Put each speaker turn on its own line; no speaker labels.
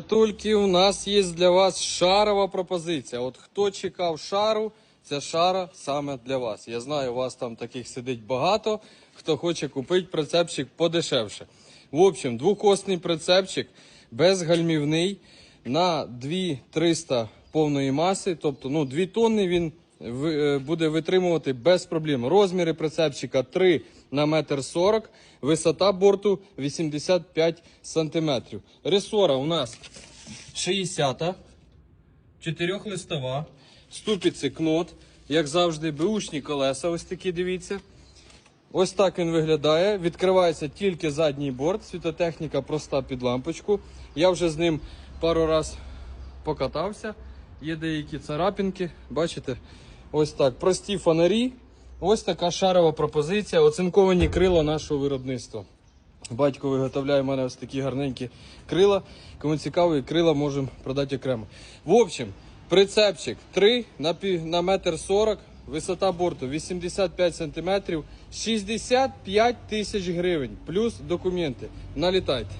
Тільки у нас є для вас шарова пропозиція. От хто чекав шару, ця шара саме для вас. Я знаю, у вас там таких сидить багато, хто хоче купити прицепчик подешевше. В общем, двокосний прицепчик безгальмівний на 2300 повної маси, тобто ну, 2 тонни він буде витримувати без проблем. Розміри прицепчика 3 на метр 40, висота борту 85 сантиметрів. Ресора у нас 60 чотирьохлистова, ступиці кнот, як завжди, беушні колеса, ось такі дивіться. Ось так він виглядає. Відкривається тільки задній борт. Світотехніка проста під лампочку. Я вже з ним пару раз покатався. Є деякі царапінки. Бачите? Ось так. Прості фонарі. Ось така шарова пропозиція. Оцинковані крила нашого виробництва. Батько виготовляє в мене ось такі гарненькі крила. Кому цікаво, і крила можемо продати окремо. В общем, прицепчик 3 на, пі- на метр 40, висота борту 85 сантиметрів, 65 тисяч гривень, плюс документи. Налітайте.